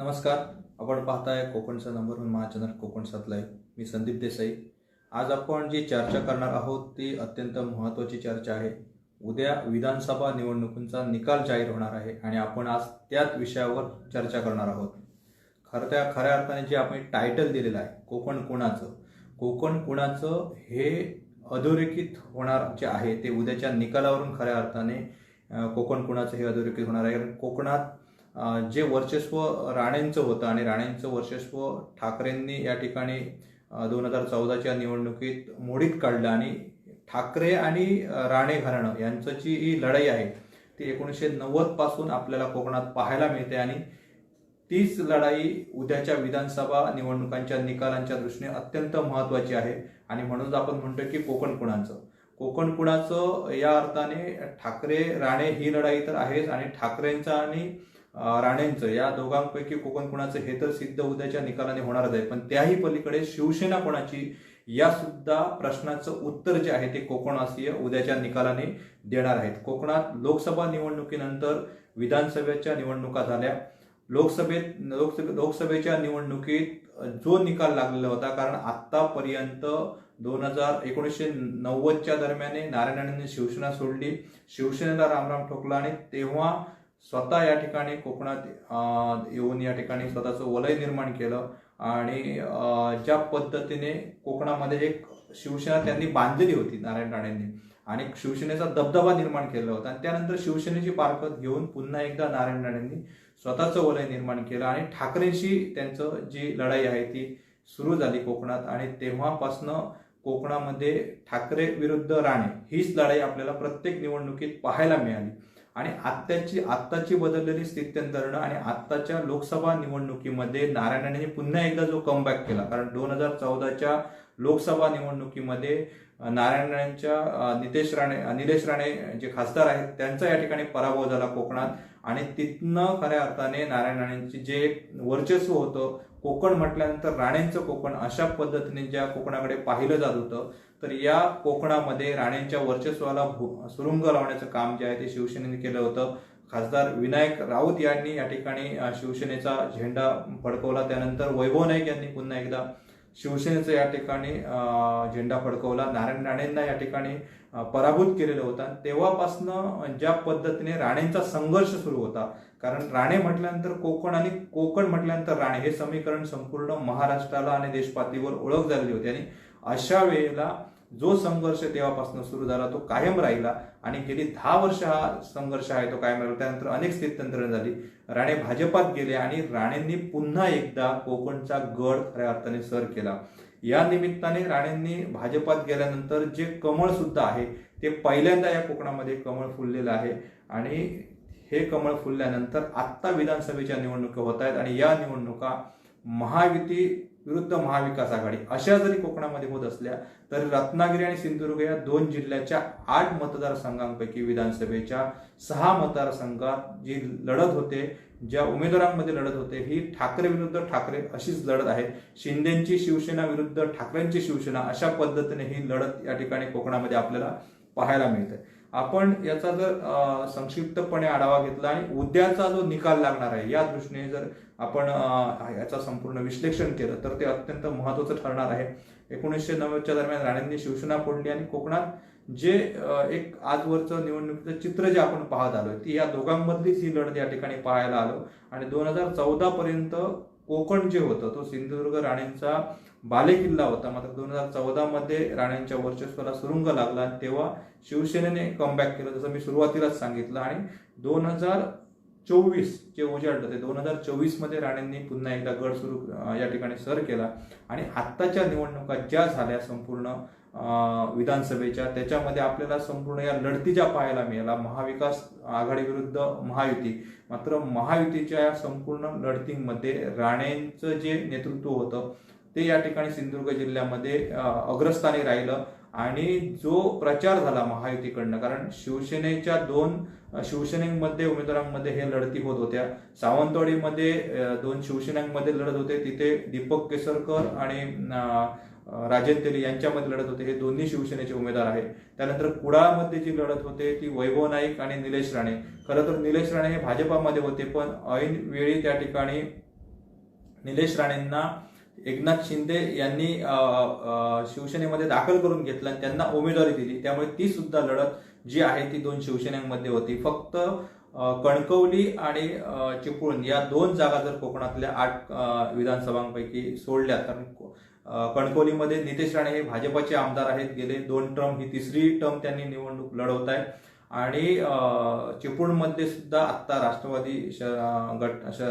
नमस्कार. आपण पाहताय कोकणचा नंबर वन महाचॅनल कोकण सातलाय मी संदीप देसाई. आज आपण जी चर्चा करणार आहोत ती अत्यंत महत्त्वाची चर्चा आहे. उद्या विधानसभा निवडणुकींचा निकाल जाहीर होणार आहे आणि आपण आज त्याच विषयावर चर्चा करणार आहोत. खरं त्या खऱ्या अर्थाने जे आपण टायटल दिलेलं आहे कोकण कुणाचं? कोकण कुणाचं हे अधोरेखित होणार जे आहे ते उद्याच्या निकालावरून खऱ्या अर्थाने कोकण कुणाचं हे अधोरेखित होणार आहे. कारण कोकणात जे वर्चस्व राणेंचं होतं आणि राणेंचं वर्चस्व ठाकरेंनी या ठिकाणी दोन हजार चौदाच्या निवडणुकीत मोडीत काढलं आणि ठाकरे आणि राणे घराणं यांचं जी ही लढाई आहे ती एकोणीसशे नव्वदपासून आपल्याला कोकणात पाहायला मिळते आणि तीच लढाई उद्याच्या विधानसभा निवडणुकांच्या निकालांच्या दृष्टीने अत्यंत महत्त्वाची आहे. आणि म्हणूनच आपण म्हणतो की कोकण कुणाचं? कोकण कुणाचं? या अर्थाने ठाकरे राणे ही लढाई तर आहेच आणि ठाकरेंचा आणि राणेंचं. या दोघांपैकी कोकण कुणाचं हे तर सिद्ध उद्याच्या निकालाने होणारच आहे. पण त्याही पलीकडे शिवसेना कोणाची या सुद्धा प्रश्नाचं उत्तर जे आहे ते कोकणासीय उद्याच्या निकालाने देणार आहेत. कोकणात लोकसभा निवडणुकीनंतर विधानसभेच्या निवडणुका झाल्या. लोकसभेत लोकसभे लोकसभेच्या निवडणुकीत जो निकाल लागलेला होता कारण आतापर्यंत दोन हजार एकोणीसशे नव्वदच्या दरम्याने नारायण राणेंनी शिवसेना सोडली. शिवसेनेला रामराम ठोकला आणि तेव्हा स्वतः या ठिकाणी कोकणात येऊन या ठिकाणी स्वतःचं वलय निर्माण केलं आणि ज्या पद्धतीने कोकणामध्ये एक शिवसेना त्यांनी बांधलेली होती नारायण राणेंनी आणि शिवसेनेचा दबदबा निर्माण केला होता आणि त्यानंतर शिवसेनेची पारखत घेऊन पुन्हा एकदा नारायण राणेंनी स्वतःचं वलय निर्माण केलं आणि ठाकरेंशी त्यांचं जी लढाई आहे ती सुरू झाली कोकणात आणि तेव्हापासनं कोकणामध्ये ठाकरे विरुद्ध राणे हीच लढाई आपल्याला प्रत्येक निवडणुकीत पाहायला मिळाली. आणि आत्ताची आत्ताची बदललेली स्थित्यंतरणं आणि आत्ताच्या लोकसभा निवडणुकीमध्ये नारायण राणेंनी पुन्हा एकदा जो कमबॅक केला कारण दोन हजार चौदाच्या लोकसभा निवडणुकीमध्ये नारायण राणेंच्या नितेश राणे निलेश राणे जे खासदार आहेत त्यांचा या ठिकाणी पराभव झाला कोकणात. आणि तिथनं खऱ्या अर्थाने नारायण राणेंची जे वर्चस्व होतं कोकण म्हटल्यानंतर राणेंचं कोकण अशा पद्धतीने ज्या कोकणाकडे पाहिलं जात होतं तर या कोकणामध्ये राणेंच्या वर्चस्वाला सुरुंग लावण्याचं काम जे आहे ते शिवसेनेने केलं होतं. खासदार विनायक राऊत यांनी या ठिकाणी शिवसेनेचा झेंडा फडकवला. त्यानंतर वैभव नाईक यांनी पुन्हा एकदा शिवसेनेचं या ठिकाणी झेंडा फडकवला. नारायण राणेंना या ठिकाणी पराभूत केलेलं होता. तेव्हापासनं ज्या पद्धतीने राणेंचा संघर्ष सुरू होता कारण राणे म्हटल्यानंतर कोकण आणि कोकण म्हटल्यानंतर राणे हे समीकरण संपूर्ण महाराष्ट्राला आणि देशपातळीवर ओळख झालेली होती. आणि अशा वेळेला जो संघर्ष तेव्हापासून सुरू झाला तो कायम राहिला. आणि गेली दहा वर्ष हा संघर्ष आहे तो कायम राहिला. त्यानंतर अनेक स्थित्यंतरण झाली. राणे भाजपात गेले आणि राणेंनी पुन्हा एकदा कोकणचा गड खऱ्या अर्थाने सर केला. या निमित्ताने राणेंनी भाजपात गेल्यानंतर जे कमळ सुद्धा आहे ते पहिल्यांदा या कोकणामध्ये कमळ फुललेलं आहे. आणि हे कमळ फुलल्यानंतर आत्ता विधानसभेच्या निवडणुका होत आहेत. आणि या निवडणुका महायुती विरुद्ध महाविकास आघाडी. अशा जरी कोकणामध्ये होत असल्या तरी रत्नागिरी आणि सिंधुदुर्ग या दोन जिल्ह्याच्या आठ मतदारसंघांपैकी विधानसभेच्या सहा मतदारसंघात जी लढत होते ज्या उमेदवारांमध्ये लढत होते ही ठाकरे विरुद्ध ठाकरे अशीच लढत आहे. शिंदेची शिवसेना विरुद्ध ठाकरेंची शिवसेना अशा पद्धतीने ही लढत या ठिकाणी कोकणामध्ये आपल्याला पाहायला मिळते. आपण याचा जर संक्षिप्तपणे आढावा घेतला आणि उद्याचा जो निकाल लागणार आहे या दृष्टीने जर आपण याचा संपूर्ण विश्लेषण केलं तर ते अत्यंत महत्वाचं ठरणार आहे. एकोणीसशे नव्वदच्या दरम्यान राणेंनी शिवसेना फोडली आणि कोकणात जे एक आजवरचं निवडणुकीचं चित्र जे आपण पाहत आलोय ती या दोघांमधलीच ही लढत या ठिकाणी पाहायला आलो. आणि दोन हजार चौदा पर्यंत कोकण जे होतं तो सिंधुदुर्ग राणेंचा बालेकिल्ला होता. मात्र दोन हजार चौदा मध्ये राणेंच्या वर्चस्वाला सुरुंग लागला आणि तेव्हा शिवसेनेने कमबॅक केलं जसं मी सुरुवातीलाच सांगितलं. आणि दोन हजार चोवीस जे उजाडलं ते दोन हजार चोवीसमध्ये राणेंनी पुन्हा एकदा गड सुरू या ठिकाणी सर केला. आणि आत्ताच्या निवडणुका ज्या झाल्या संपूर्ण विधानसभेच्या त्याच्यामध्ये आपल्याला संपूर्ण या लढतीच्या पाहायला मिळाला. महाविकास आघाडी विरुद्ध महायुती. मात्र महायुतीच्या या संपूर्ण लढतीमध्ये राणेंचं जे नेतृत्व होतं ते या ठिकाणी सिंधुदुर्ग जिल्ह्यामध्ये अग्रस्थानी राहिलं. आणि जो प्रचार झाला महायुतीकडनं कारण शिवसेनेच्या दोन शिवसेनेमध्ये उमेदवारांमध्ये हे लढती होत होत्या. सावंतवाडीमध्ये दोन शिवसेनांमध्ये लढत होते. तिथे दीपक केसरकर आणि राजन तेली यांच्यामध्ये लढत होते. हे दोन्ही शिवसेनेचे उमेदवार आहेत. त्यानंतर कुडाळमध्ये जी लढत होते ती वैभव नाईक आणि निलेश राणे. खरं तर निलेश राणे हे भाजपामध्ये होते पण ऐन वेळी त्या ठिकाणी निलेश राणेंना एकनाथ शिंदे यांनी शिवसेनेमध्ये दाखल करून घेतलं आणि त्यांना उमेदवारी दिली. त्यामुळे ती सुद्धा लढत जी आहे ती दोन शिवसेनेमध्ये होती. फक्त कणकवली आणि चिपळूण या दोन जागा जर कोकणातल्या आठ विधानसभांपैकी सोडल्या तर कणकोलीमध्ये कणकवलीमध्ये नितेश राणे हे भाजपचे आमदार आहेत. गेले दोन टर्म ही तिसरी टर्म त्यांनी निवडणूक लढवत आहे आणि चिपळूणमध्ये सुद्धा आत्ता राष्ट्रवादी श- गट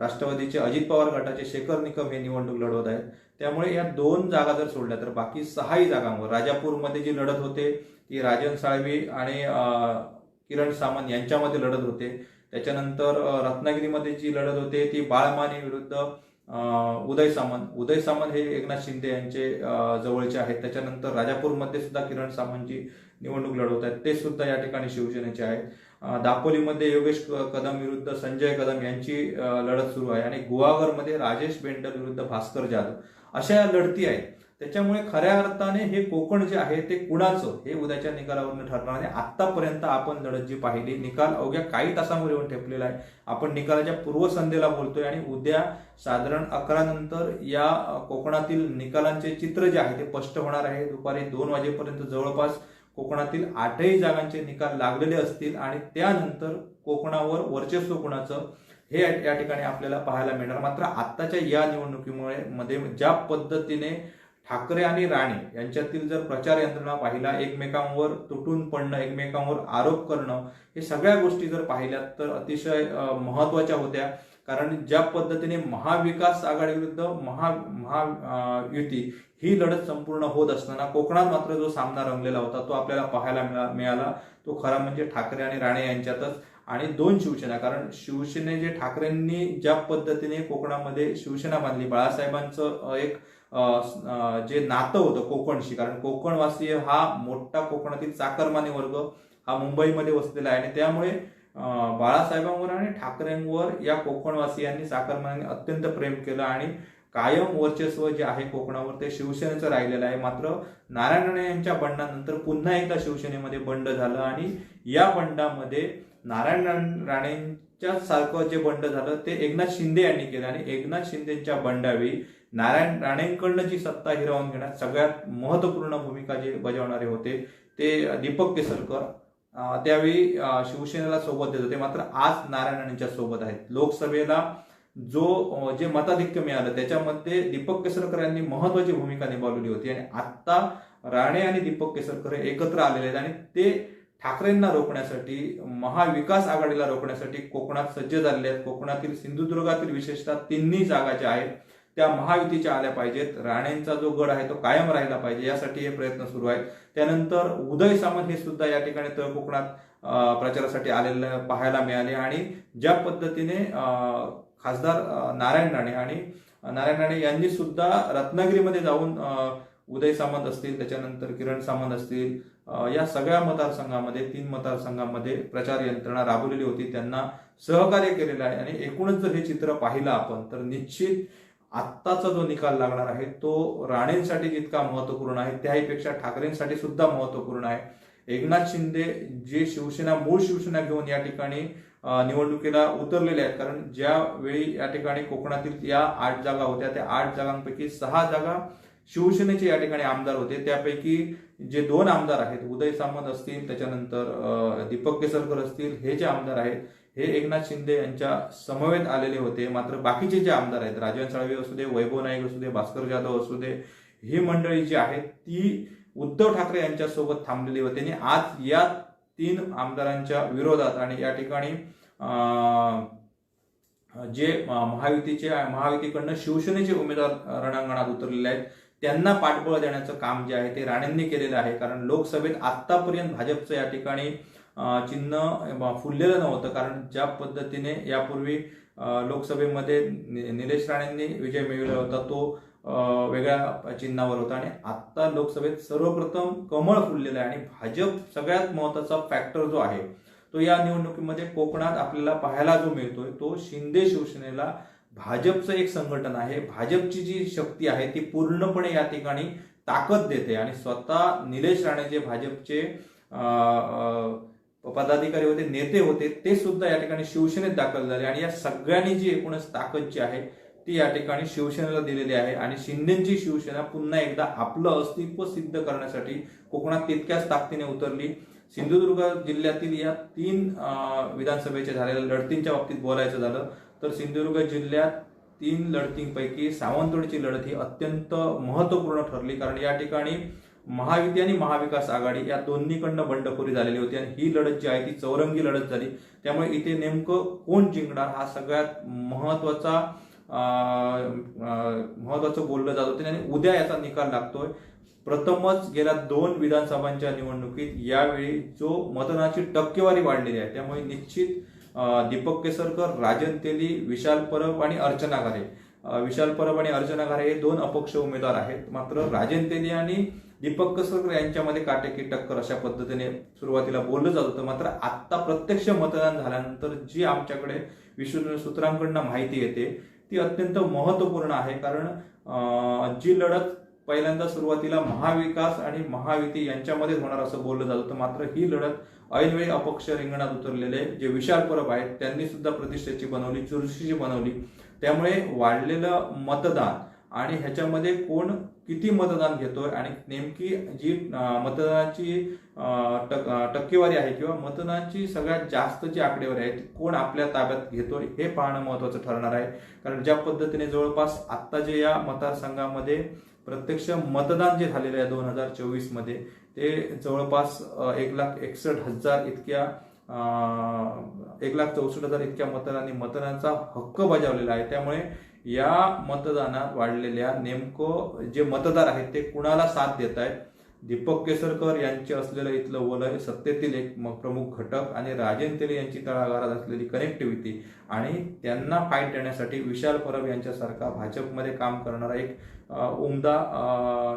राष्ट्रवादीचे अजित पवार गटाचे शेखर निकम हे निवडणूक लढवत आहेत. त्यामुळे या दोन जागा जर सोडल्या तर बाकी सहाही जागांवर राजापूरमध्ये जी लढत होते ती राजन साळवी आणि किरण सामंत यांच्यामध्ये लढत होते. त्याच्यानंतर रत्नागिरीमध्ये जी लढत होते ती बाळमाने विरुद्ध उदय सामंत. उदय सामंत हे एकनाथ शिंदे यांचे जवळचे आहेत. त्याच्यानंतर राजापूरमध्ये सुद्धा किरण सामंतची निवडणूक लढवत आहेत. ते सुद्धा या ठिकाणी शिवसेनेचे आहेत. दापोलीमध्ये योगेश कदम विरुद्ध संजय कदम यांची लढत सुरू आहे. आणि गुहागरमध्ये राजेश बेंडल विरुद्ध भास्कर जाधव. अशा या लढती आहेत. त्याच्यामुळे खऱ्या अर्थाने हे कोकण जे आहे ते कुणाचं? हे उद्याच्या निकालावरून ठरणार आणि आतापर्यंत आपण लढत जी पाहिली निकाल अवघ्या काही तासांवर येऊन ठेपलेला आहे. आपण निकालाच्या पूर्वसंध्येला बोलतोय आणि उद्या साधारण अकरा नंतर या कोकणातील निकालांचे चित्र जे आहे ते स्पष्ट होणार आहे. दुपारी दोन वाजेपर्यंत जवळपास कोकणातील आठही जागांचे निकाल लागलेले असतील आणि त्यानंतर कोकणावर वर्चस्व कुणाचं हे या ठिकाणी आपल्याला पाहायला मिळणार. मात्र आत्ताच्या या निवडणुकीमुळे मध्ये ज्या पद्धतीने ठाकरे आणि राणे यांच्यातील जर प्रचार यंत्रणा पाहिला एकमेकांवर तुटून पडणं एकमेकांवर आरोप करणं हे सगळ्या गोष्टी जर पाहिल्या तर अतिशय महत्त्वाच्या होत्या. कारण ज्या पद्धतीने महाविकास आघाडी विरुद्ध महा महायुती ही लढत संपूर्ण होत असताना कोकणात मात्र जो सामना रंगलेला होता तो आपल्याला पाहायला मिळा- मिळाला. तो खरा म्हणजे ठाकरे आणि राणे यांच्यातच आणि दोन शिवसेना. कारण शिवसेने जे ठाकरेंनी ज्या पद्धतीने कोकणामध्ये शिवसेना बांधली बाळासाहेबांचं एक जे नातं होतं कोकणशी कारण कोकणवासीय हा मोठा कोकणातील चाकरमानी वर्ग हा मुंबईमध्ये वसलेला आहे. आणि त्यामुळे बाळासाहेबांवर आणि ठाकरेंवर या कोकणवासियांनी चाकरमानी अत्यंत प्रेम केलं आणि कायम वर्चस्व जे आहे कोकणावर ते शिवसेनेचं राहिलेलं आहे. मात्र नारायण राणे यांच्या बंडानंतर पुन्हा एकदा शिवसेनेमध्ये बंड झालं आणि या बंडामध्ये नारायण राणेंच्या सारखं जे बंड झालं ते एकनाथ शिंदे यांनी केलं. आणि एकनाथ शिंदेच्या बंडावेळी नारायण राणेंकडनं जी सत्ता हिरावून घेण्यात सगळ्यात महत्त्वपूर्ण भूमिका जे बजावणारे होते ते दीपक केसरकर. त्यावेळी शिवसेनेला सोबत देत होते मात्र आज नारायण राणेंच्या सोबत आहेत. लोकसभेला जो जे मताधिक्य मिळालं त्याच्यामध्ये दीपक केसरकर यांनी महत्वाची भूमिका निभावलेली होती. आणि आत्ता राणे आणि दीपक केसरकर हे एकत्र आलेले आहेत. आणि ते ठाकरेंना रोखण्यासाठी महाविकास आघाडीला रोखण्यासाठी कोकणात सज्ज झालेले आहेत. कोकणातील सिंधुदुर्गातील विशेषतः तिन्ही जागा ज्या आहेत त्या महायुतीच्या आल्या पाहिजेत. राणेंचा जो गड आहे तो कायम राहिला पाहिजे यासाठी हे प्रयत्न सुरू आहेत. त्यानंतर उदय सामंत हे सुद्धा या ठिकाणी तळ कोकणात प्रचारासाठी आलेले पाहायला मिळाले आणि ज्या पद्धतीने खासदार नारायण राणे आणि नारायण राणे यांनी सुद्धा रत्नागिरीमध्ये जाऊन उदय सामंत असतील त्याच्यानंतर किरण सामंत असतील या सगळ्या मतदारसंघामध्ये तीन मतदारसंघामध्ये प्रचार यंत्रणा राबवलेली होती. त्यांना सहकार्य केलेलं आहे आणि एकूणच जर हे चित्र पाहिलं आपण तर निश्चित आत्ताचा जो निकाल लागणार आहे तो राणेंसाठी जितका महत्त्वपूर्ण आहे त्याहीपेक्षा ठाकरेंसाठी सुद्धा महत्त्वपूर्ण आहे. एकनाथ शिंदे जे शिवसेना मूळ शिवसेना घेऊन या ठिकाणी निवडणुकीला उतरलेले आहेत. कारण ज्यावेळी या ठिकाणी कोकणातील या आठ जागा होत्या त्या आठ जागांपैकी सहा जागा शिवसेनेचे या ठिकाणी आमदार होते. त्यापैकी जे दोन आमदार आहेत उदय सामंत असतील त्याच्यानंतर दीपक केसरकर असतील हे जे आमदार आहेत हे एकनाथ शिंदे यांच्या समवेत आलेले होते. मात्र बाकीचे जे आमदार आहेत राजन साळवे असू दे वैभव नाईक असू दे भास्कर जाधव असू दे ही मंडळी जी आहेत ती उद्धव ठाकरे यांच्यासोबत थांबलेली होती. आणि आज या तीन आमदारांच्या विरोधात आणि या ठिकाणी जे महायुतीचे महायुतीकडनं शिवसेनेचे उमेदवार रणांगणात उतरलेले आहेत त्यांना पाठबळ देण्याचं काम जे आहे ते राणेंनी केलेलं आहे. कारण लोकसभेत आतापर्यंत भाजपचं या ठिकाणी चिन्ह फुललेलं नव्हतं. कारण ज्या पद्धतीने यापूर्वी लोकसभेमध्ये निलेश राणेंनी विजय मिळवला होता तो वेगळ्या चिन्हावर होता. आणि आत्ता लोकसभेत सर्वप्रथम कमळ फुललेलं आहे. आणि भाजप सगळ्यात महत्त्वाचा फॅक्टर जो आहे तो या निवडणुकीमध्ये कोकणात आपल्याला पाहायला जो मिळतोय तो शिंदे शिवसेनेला भाजपचं एक संघटन आहे. भाजपची जी शक्ती आहे ती पूर्णपणे या ठिकाणी ताकद देते. आणि स्वतः निलेश राणे जे भाजपचे पदाधिकारी होते नेते होते ते सुद्धा या ठिकाणी शिवसेनेत दाखल झाले आणि या सगळ्यांनी जी एकूणच ताकद जी आहे ती या ठिकाणी शिवसेनेला दिलेली आहे आणि शिंदेची शिवसेना पुन्हा एकदा आपलं अस्तित्व सिद्ध करण्यासाठी कोकणात तितक्याच ताकदीने उतरली. सिंधुदुर्ग जिल्ह्यातील या तीन विधानसभेच्या झालेल्या लढतींच्या बाबतीत बोलायचं झालं तर सिंधुदुर्ग जिल्ह्यात तीन लढतींपैकी सावंतवाडीची लढत ही अत्यंत महत्त्वपूर्ण ठरली कारण या ठिकाणी महायुती आणि महाविकास आघाडी या दोन्हीकडनं बंडखोरी झालेली होती आणि ही लढत जी आहे ती चौरंगी लढत झाली. त्यामुळे इथे नेमकं कोण जिंकणार हा सगळ्यात महत्त्वाचा महत्वाचं बोललं जात होतं आणि उद्या याचा निकाल लागतोय. प्रथमच गेल्या दोन विधानसभांच्या निवडणुकीत यावेळी जो मतदानाची टक्केवारी वाढलेली आहे त्यामुळे निश्चित दीपक केसरकर राजन तेली विशाल परब आणि अर्चना घारे. विशाल परब आणि अर्चना घारे हे दोन अपक्ष उमेदवार आहेत. मात्र राजन तेली आणि दीपक केसरकर यांच्यामध्ये काटेकी टक्कर अशा पद्धतीने सुरुवातीला बोललं जात होतं. मात्र आत्ता प्रत्यक्ष मतदान झाल्यानंतर जी आमच्याकडे विश्व सूत्रांकडनं माहिती येते ती अत्यंत महत्त्वपूर्ण आहे. कारण जी लढत पहिल्यांदा सुरुवातीला महाविकास आणि महायुती यांच्यामध्येच होणार असं बोललं जात होतं. मात्र ही लढत ऐनवेळी अपक्ष रिंगणात उतरलेले जे विशाल परब आहेत त्यांनी सुद्धा प्रतिष्ठेची बनवली चुरशीची बनवली. त्यामुळे वाढलेलं मतदान आणि ह्याच्यामध्ये कोण किती मतदान घेतोय आणि नेमकी जी मतदानाची टक्केवारी आहे किंवा मतदानाची सगळ्यात जास्त जी आकडेवारी आहे ती कोण आपल्या ताब्यात घेतोय हे पाहणं महत्वाचं ठरणार आहे. कारण ज्या पद्धतीने जवळपास आत्ता जे या मतदारसंघामध्ये प्रत्यक्ष मतदान जे झालेलं आहे दोन हजार चोवीसमध्ये ते जवळपास एक लाख एकसष्ट हजार इतक्या एक लाख चौसष्ट हजार इतक्या मतदारांनी मतदानाचा हक्क बजावलेला आहे. त्यामुळे या मतदानात वाढलेल्या नेमकं जे मतदार आहेत ते कुणाला साथ देत आहेत दीपक केसरकर यांचे असलेलं इथलं वलय सत्तेतील एक प्रमुख घटक आणि राजेंद्र तेले यांची तळागारात असलेली कनेक्टिव्हिटी आणि त्यांना फाईट देण्यासाठी विशाल परब यांच्यासारखा भाजपमध्ये काम करणारा एक उमदा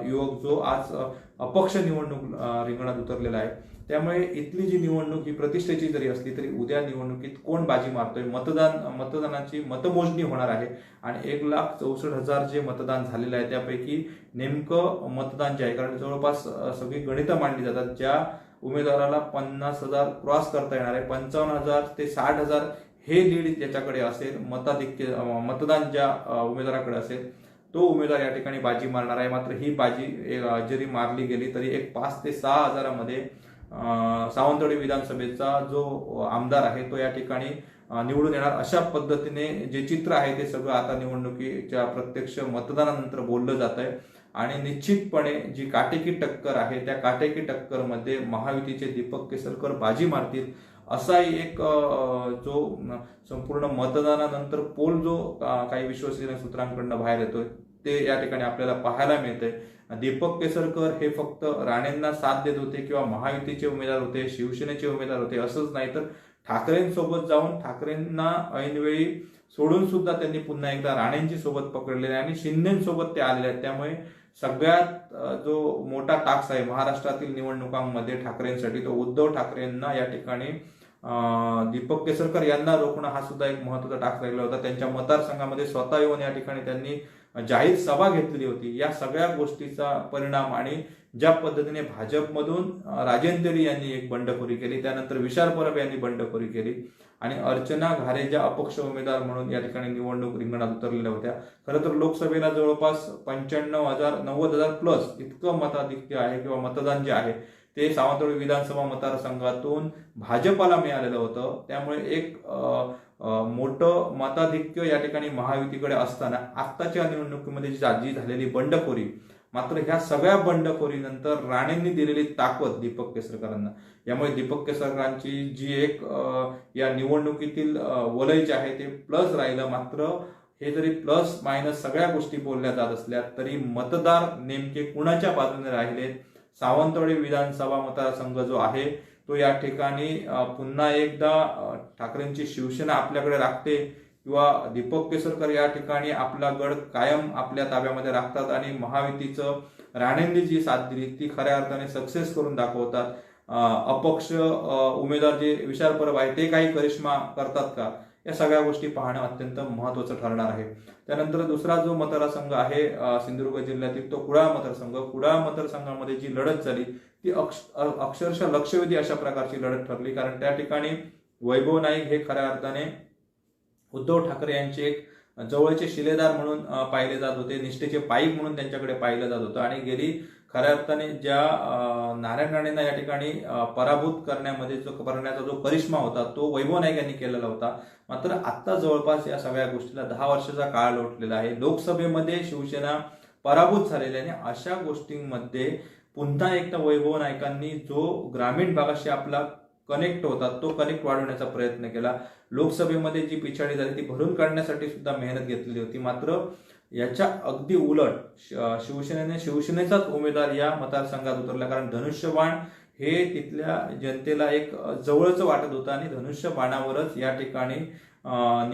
युवक जो आज अपक्ष निवडणूक रिंगणात उतरलेला आहे. त्यामुळे इथली जी निवडणूक ही प्रतिष्ठेची जरी असली तरी उद्या निवडणुकीत कोण बाजी मारतोय? मतदान मतदानाची मतमोजणी होणार आहे. आणि एक लाख चौसष्ट हजार जे मतदान झालेलं आहे त्यापैकी नेमकं मतदान जे आहे कारण जवळपास सगळी गणितं मांडली जातात ज्या उमेदवाराला पन्नास हजार क्रॉस करता येणार आहे. पंचावन्न हजार ते साठ हजार हे लीड ज्याच्याकडे असेल मताधिक्य मतदान ज्या उमेदवाराकडे असेल तो उमेदवार या ठिकाणी बाजी मारणार आहे. मात्र ही बाजी जरी मारली गेली तरी एक पाच ते सहा हजारामध्ये सावंतवाडी विधानसभेचा जो आमदार आहे तो या ठिकाणी निवडून येणार अशा पद्धतीने जे चित्र आहे ते सगळं आता निवडणुकीच्या प्रत्यक्ष मतदानानंतर बोललं जात आहे आणि निश्चितपणे जी काटेकी टक्कर आहे त्या काटेकी टक्करमध्ये महायुतीचे दीपक केसरकर बाजी मारतील असाही एक जो संपूर्ण मतदानानंतर पोल जो काही विश्वसनीय सूत्रांकडनं बाहेर येतोय ते या ठिकाणी आपल्याला पाहायला मिळतंय. दीपक केसरकर हे फक्त राणेंना साथ देत होते किंवा महायुतीचे उमेदवार होते शिवसेनेचे उमेदवार होते असंच नाही तर ठाकरेंसोबत जाऊन ठाकरेंना ऐनवेळी सोडून सुद्धा त्यांनी पुन्हा एकदा राणेंची सोबत पकडलेले आहे आणि शिंदेसोबत ते आलेले आहेत. त्यामुळे सगळ्यात जो मोठा टाक्स आहे महाराष्ट्रातील निवडणुकांमध्ये ठाकरेंसाठी तो उद्धव ठाकरेंना या ठिकाणी दीपक केसरकर यांना रोखणं हा सुद्धा एक महत्त्वाचा टास्क राहिला होता. त्यांच्या मतदारसंघामध्ये स्वतः येऊन या ठिकाणी त्यांनी जाहीर सभा घेतलेली होती. या सगळ्या गोष्टीचा परिणाम आणि ज्या पद्धतीने भाजपमधून राजेंद्री यांनी एक बंडखोरी केली त्यानंतर विशाल परब यांनी बंडखोरी केली आणि अर्चना घारे ज्या अपक्ष उमेदवार म्हणून या ठिकाणी निवडणूक रिंगणात उतरलेल्या होत्या. खरं तर लोकसभेला जवळपास पंच्याण्णव हजार नव्वद हजार प्लस इतकं मताधिक्य आहे किंवा मतदान जे आहे ते सावंतवाडी विधानसभा मतदारसंघातून भाजपाला मिळालेलं होतं. त्यामुळे एक मोठं मताधिक्य या ठिकाणी महायुतीकडे असताना आत्ताच्या निवडणुकीमध्ये जी झालेली बंडखोरी मात्र ह्या सगळ्या बंडखोरीनंतर राणेंनी दिलेली ताकद दीपक केसरकरांना. यामुळे दीपक केसरकरांची जी एक या निवडणुकीतील वलय जे आहे ते प्लस राहिलं मात्र हे जरी प्लस मायनस सगळ्या गोष्टी बोलल्या जात असल्या तरी मतदार नेमके कुणाच्या बाजूने राहिलेत? सावंतवाडी विधानसभा मतदारसंघ जो आहे तो या ठिकाणी पुन्हा एकदा ठाकरेंची शिवसेना आपल्याकडे राखते किंवा दीपक केसरकर या ठिकाणी आपला गड कायम आपल्या ताब्यामध्ये राखतात आणि महायुतीचं राणेंनी जी साथ दिली ती खऱ्या अर्थाने सक्सेस करून दाखवतात. अपक्ष उमेदवार जे विशाल परब आहे ते काही करिश्मा करतात का? या सगळ्या गोष्टी पाहणं अत्यंत महत्वाचं ठरणार आहे. त्यानंतर दुसरा जो मतदारसंघ आहे सिंधुदुर्ग जिल्ह्यातील तो कुडाळ मतदारसंघ. कुडाळ मतदारसंघामध्ये जी लढत झाली ती अक्ष अक्षरशः लक्षवेधी अशा प्रकारची लढत ठरली. कारण त्या ठिकाणी वैभव नाईक हे खऱ्या अर्थाने उद्धव ठाकरे यांचे एक जवळचे शिलेदार म्हणून पाहिले जात होते. निष्ठेचे पाईक म्हणून त्यांच्याकडे पाहिलं जात होतं. आणि गेली खऱ्या अर्थाने ज्या नारायण राणेंना या ठिकाणी पराभूत करण्यामध्ये जो करण्याचा जो करिश्मा होता तो वैभव नाईक यांनी केलेला होता. मात्र आत्ता जवळपास या सगळ्या गोष्टीला दहा वर्षाचा काळ लोटलेला आहे. लोकसभेमध्ये शिवसेना पराभूत झालेली आहे आणि अशा गोष्टींमध्ये पुन्हा एकदा वैभव नायकांनी जो ग्रामीण भागाशी आपला कनेक्ट होता तो कनेक्ट वाढवण्याचा प्रयत्न केला. लोकसभेमध्ये जी पिछाडी झाली ती भरून काढण्यासाठी सुद्धा मेहनत घेतलेली होती. मात्र याच्या अगदी उलट श- शिवसेनेने शिवसेनेचाच उमेदवार या मतदारसंघात उतरला. कारण धनुष्यबाण हे तिथल्या जनतेला एक जवळचं वाटत होतं आणि धनुष्य बाणावरच या ठिकाणी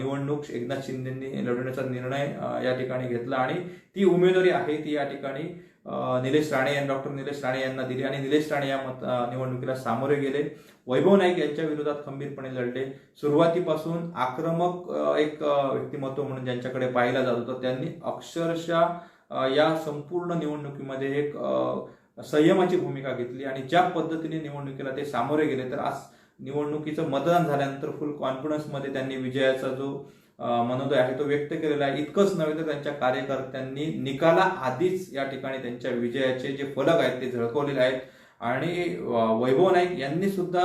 निवडणूक एकनाथ शिंदेंनी लढवण्याचा निर्णय या ठिकाणी घेतला. आणि ती उमेदवारी आहे ती या ठिकाणी निलेश राणे यांनी डॉक्टर निलेश राणे यांना दिली आणि निलेश राणे या मत निवडणुकीला सामोरे गेले. वैभव नाईक यांच्या विरोधात खंबीरपणे लढले. सुरुवातीपासून आक्रमक एक व्यक्तिमत्व म्हणून ज्यांच्याकडे पाहिला जात होतं त्यांनी अक्षरशः या संपूर्ण निवडणुकीमध्ये एक संयमाची भूमिका घेतली आणि ज्या पद्धतीने निवडणुकीला ते सामोरे गेले तर आज निवडणुकीचं मतदान झाल्यानंतर फुल कॉन्फिडन्समध्ये त्यांनी विजयाचा जो मनोदय आहे तो व्यक्त केलेला आहे. इतकंच नव्हे तर त्यांच्या कार्यकर्त्यांनी निकाला आधीच या ठिकाणी त्यांच्या विजयाचे जे फलक आहेत ते झळकवलेले आहेत. आणि वैभव नाईक यांनी सुद्धा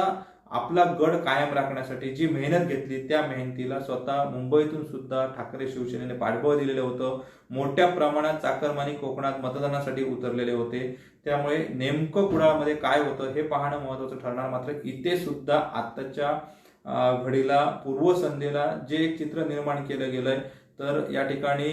आपला गड कायम राखण्यासाठी जी मेहनत घेतली त्या मेहनतीला स्वतः मुंबईतून सुद्धा ठाकरे शिवसेनेने पाठबळ दिलेलं होतं. मोठ्या प्रमाणात चाकरमानी कोकणात मतदानासाठी उतरलेले होते. त्यामुळे नेमकं कुडाळमध्ये काय होतं हे पाहणं महत्वाचं ठरणार. मात्र इथे सुद्धा आत्ताच्या घडीला पूर्वसंध्येला जे एक चित्र निर्माण केलं गेलंय तर या ठिकाणी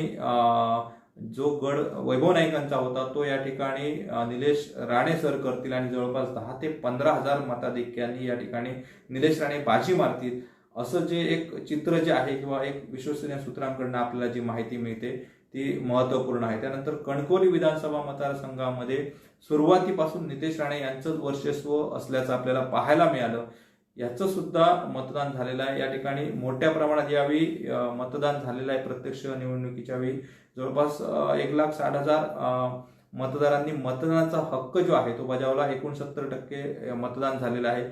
जो गड वैभव नाईकांचा होता तो या ठिकाणी निलेश राणे सर करतील आणि जवळपास दहा ते पंधरा हजार मताधिक्यांनी या ठिकाणी निलेश राणे बाजी मारतील असं जे एक चित्र जे आहे किंवा एक विश्वसनीय सूत्रांकडून आपल्याला जी माहिती मिळते ती महत्त्वपूर्ण आहे. त्यानंतर कणकोली विधानसभा मतदारसंघामध्ये सुरुवातीपासून नितेश राणे यांचंच वर्चस्व असल्याचं आपल्याला पाहायला मिळालं. याचं सुद्धा मतदान झालेलं आहे. या ठिकाणी मोठ्या प्रमाणात यावेळी मतदान झालेलं आहे प्रत्यक्ष निवडणुकीच्या वेळी. जवळपास एक लाख साठ हजार मतदारांनी मतदानाचा हक्क जो आहे तो बजावला. एकोणसत्तर टक्के मतदान झालेलं आहे.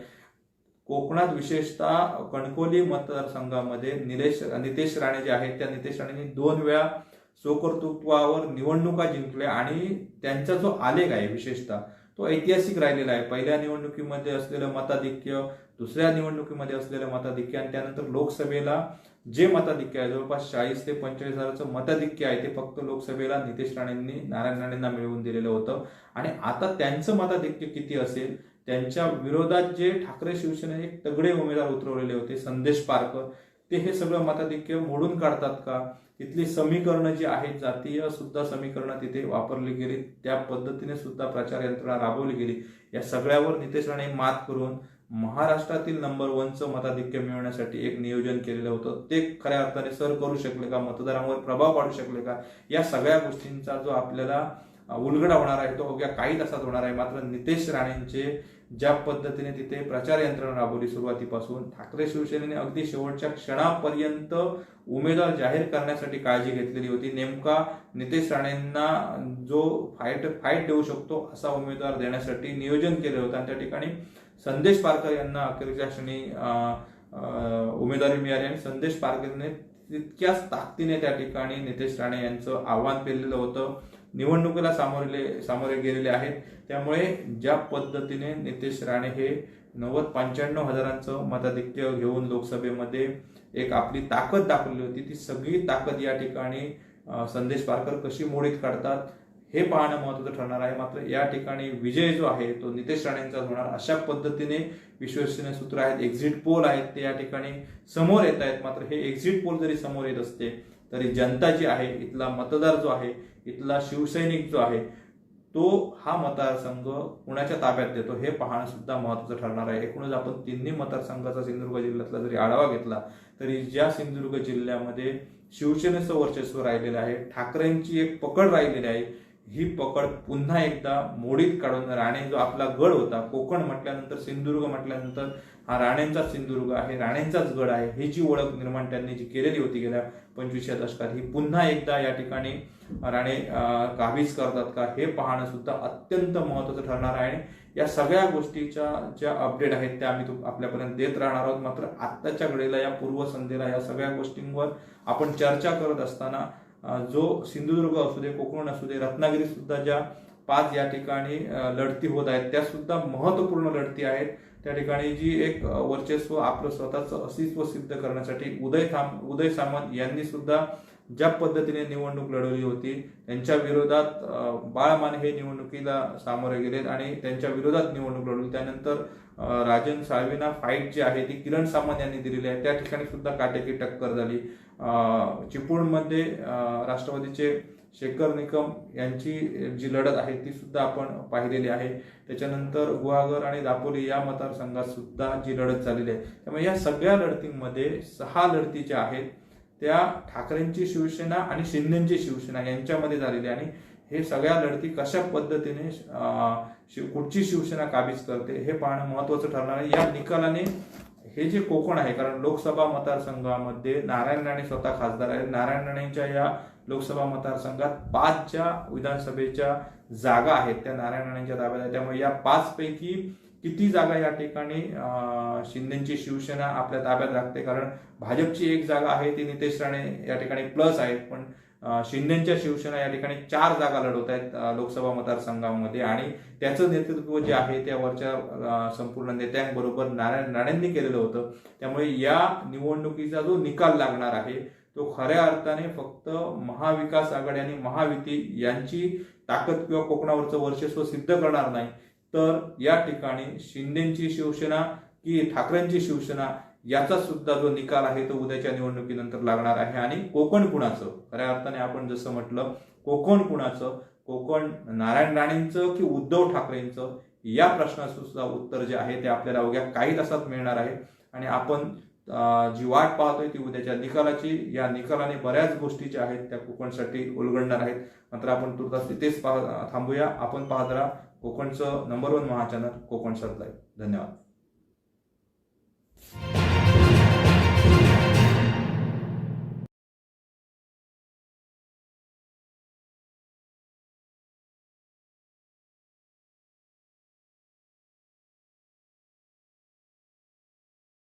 कोकणात विशेषतः कणकोली मतदारसंघामध्ये निलेश नितेश राणे जे आहेत त्या नितेश राणेंनी दोन वेळा स्वकर्तृत्वावर निवडणुका जिंकल्या आणि त्यांचा जो आलेख आहे विशेषतः तो ऐतिहासिक राहिलेला आहे. पहिल्या निवडणुकीमध्ये असलेलं मताधिक्य दुसऱ्या निवडणुकीमध्ये असलेलं मताधिक्य आणि त्यानंतर लोकसभेला जे मताधिक्य आहे जवळपास चाळीस ते पंचेचाळीस हजाराचं मताधिक्य आहे ते फक्त लोकसभेला नितेश राणेंनी नारायण राणेंना मिळवून दिलेलं होतं. आणि आता त्यांचं मताधिक्य किती असेल? त्यांच्या विरोधात जे ठाकरे शिवसेनेने एक तगडे उमेदवार उतरवलेले होते संदेश पारकर ते हे सगळं मताधिक्य मोडून काढतात का? तिथली समीकरणं जी आहेत जातीय सुद्धा समीकरणं तिथे वापरली गेली त्या पद्धतीने सुद्धा प्रचार यंत्रणा राबवली गेली. या सगळ्यावर नितेश राणे मात करून महाराष्ट्रातील नंबर वनचं मताधिक्य मिळवण्यासाठी एक नियोजन केलेलं होतं. ते खऱ्या अर्थाने सर करू शकले का? मतदारांवर प्रभाव पाडू शकले का? या सगळ्या गोष्टींचा जो आपल्याला उलगडा होणार आहे तो अवघ्या काही तासात होणार आहे. मात्र नितेश राणेंचे ज्या पद्धतीने तिथे प्रचार यंत्रणा राबवली सुरुवातीपासून ठाकरे शिवसेनेने अगदी शेवटच्या क्षणापर्यंत उमेदवार जाहीर करण्यासाठी काळजी घेतलेली होती. नेमका नितेश राणेंना जो फाईट फाईट देऊ शकतो असा उमेदवार देण्यासाठी नियोजन केलं होतं. आणि त्या ठिकाणी संदेश पारकर यांना अखेरच्या क्षणी उमेदवारी मिळाली आणि संदेश पारकरने तितक्याच ताकदीने त्या ठिकाणी नितेश राणे यांचं आव्हान पेरलेलं होतं. निवडणुकीला सामोरले सामोरे गेलेले आहेत. त्यामुळे ज्या पद्धतीने नितेश राणे हे नव्वद पंच्याण्णव हजारांचं मताधिक्य घेऊन लोकसभेमध्ये एक आपली ताकद दाखवली होती ती सगळी ताकद या ठिकाणी संदेश पारकर कशी मोडीत काढतात हे पाहणं महत्वाचं ठरणार आहे. मात्र या ठिकाणी विजय जो आहे तो नितेश राणेंचा होणार. अशा पद्धतीने विश्वसनीय सूत्र आहेत एक्झिट पोल आहेत ते या ठिकाणी समोर येत आहेत. मात्र हे एक्झिट पोल जरी समोर येत असते तरी जनता जी आहे इथला मतदार जो आहे इथला शिवसैनिक जो आहे तो हा मतदारसंघ कुणाच्या ताब्यात देतो हे पाहणं सुद्धा महत्वाचं ठरणार आहे. एकूणच आपण तिन्ही मतदारसंघाचा सिंधुदुर्ग जिल्ह्यातला जरी आढावा घेतला तरी ज्या सिंधुदुर्ग जिल्ह्यामध्ये शिवसेनेचं वर्चस्व राहिलेलं आहे ठाकरेंची एक पकड राहिलेली आहे ही पकड पुन्हा एकदा मोडीत काढून राणे जो आपला गड होता कोकण म्हटल्यानंतर सिंधुदुर्ग म्हटल्यानंतर हा राणेंचा सिंधुदुर्ग आहे राणेंचाच गड आहे ही जी ओळख निर्माण त्यांनी जी केलेली होती गेल्या पंचवीसच्या दशकात ही पुन्हा एकदा या ठिकाणी राणे काबीज करतात का हे पाहणं सुद्धा अत्यंत महत्वाचं ठरणार आहे. आणि या सगळ्या गोष्टीच्या ज्या अपडेट आहेत त्या आम्ही आपल्यापर्यंत देत राहणार आहोत. मात्र आत्ताच्या घडीला या पूर्वसंध्येला या सगळ्या गोष्टींवर आपण चर्चा करत असताना जो सिंधुदुर्ग असू दे कोकण असू दे रत्नागिरी सुद्धा ज्या पाच या ठिकाणी लढती होत आहेत त्या सुद्धा महत्त्वपूर्ण लढती आहेत. त्या ठिकाणी जी एक वर्चस्व आपलं स्वतःचं अस्तित्व सिद्ध करण्यासाठी उदय थांब उदय सामंत यांनी सुद्धा ज्या पद्धतीने निवडणूक लढवली होती त्यांच्या विरोधात बाळमान बाळ हे निवडणुकीला सामोरे गेलेत आणि त्यांच्या विरोधात निवडणूक लढवली. त्यानंतर राजन साळवीना फाईट जी आहे ती किरण सामंत यांनी दिलेली आहे. त्या ठिकाणी सुद्धा काटेकी टक्कर झाली. चिपळूणमध्ये राष्ट्रवादीचे शेखर निकम यांची जी लढत आहे ती सुद्धा आपण पाहिलेली आहे. त्याच्यानंतर गुहागर आणि दापोली या मतदारसंघात सुद्धा जी लढत झालेली आहे. त्यामुळे या सगळ्या लढतींमध्ये सहा लढती ज्या आहेत त्या ठाकरेंची शिवसेना आणि शिंदेची शिवसेना यांच्यामध्ये झालेली आहे. आणि हे सगळ्या लढती कशा पद्धतीने शिव कुठची शिवसेना काबीज करते हे पाहणं महत्वाचं ठरणार आहे. या निकालाने हे जे कोकण आहे कारण लोकसभा मतदारसंघामध्ये नारायण राणे स्वतः खासदार आहेत. नारायण राणेंच्या या लोकसभा मतदारसंघात पाच ज्या विधानसभेच्या जागा आहेत त्या नारायण राणेंच्या ताब्यात आहेत. त्यामुळे या पाच पैकी किती जागा या ठिकाणी शिंदेची शिवसेना आपल्या ताब्यात राखते? कारण भाजपची एक जागा आहे ती नितेश राणे या ठिकाणी प्लस आहेत. पण शिंदेच्या शिवसेना या ठिकाणी चार जागा लढवत आहेत लोकसभा मतदारसंघामध्ये. आणि त्याचं नेतृत्व जे आहे त्या वरच्या संपूर्ण नेत्यांबरोबर नारायण राणेंनी केलेलं होतं. त्यामुळे या निवडणुकीचा जो निकाल लागणार आहे तो खऱ्या अर्थाने फक्त महाविकास आघाडी आणि महायुती यांची ताकद किंवा कोकणावरचं वर्चस्व सिद्ध करणार नाही. तर या ठिकाणी शिंदेची शिवसेना की ठाकरेंची शिवसेना याचा सुद्धा जो निकाल आहे तो उद्याच्या निवडणुकीनंतर लागणार आहे. आणि कोकण कुणाचं? खऱ्या अर्थाने आपण जसं म्हटलं कोकण कुणाचं? कोकण नारायण राणेंचं की उद्धव ठाकरेंचं? या प्रश्नासुद्धा उत्तर जे आहे ते आपल्याला अवघ्या काही तासात मिळणार आहे. आणि आपण जी वाट पाहतोय ती उद्याच्या निकालाची या निकालाने बऱ्याच गोष्टी ज्या आहेत त्या कोकणसाठी उलगडणार आहेत. मात्र आपण तुर्तास तिथेच पाह थांबूया. आपण पाहत राहा कोकणचं नंबर वन महा चॅनल कोकण लाईव्ह धन्यवाद.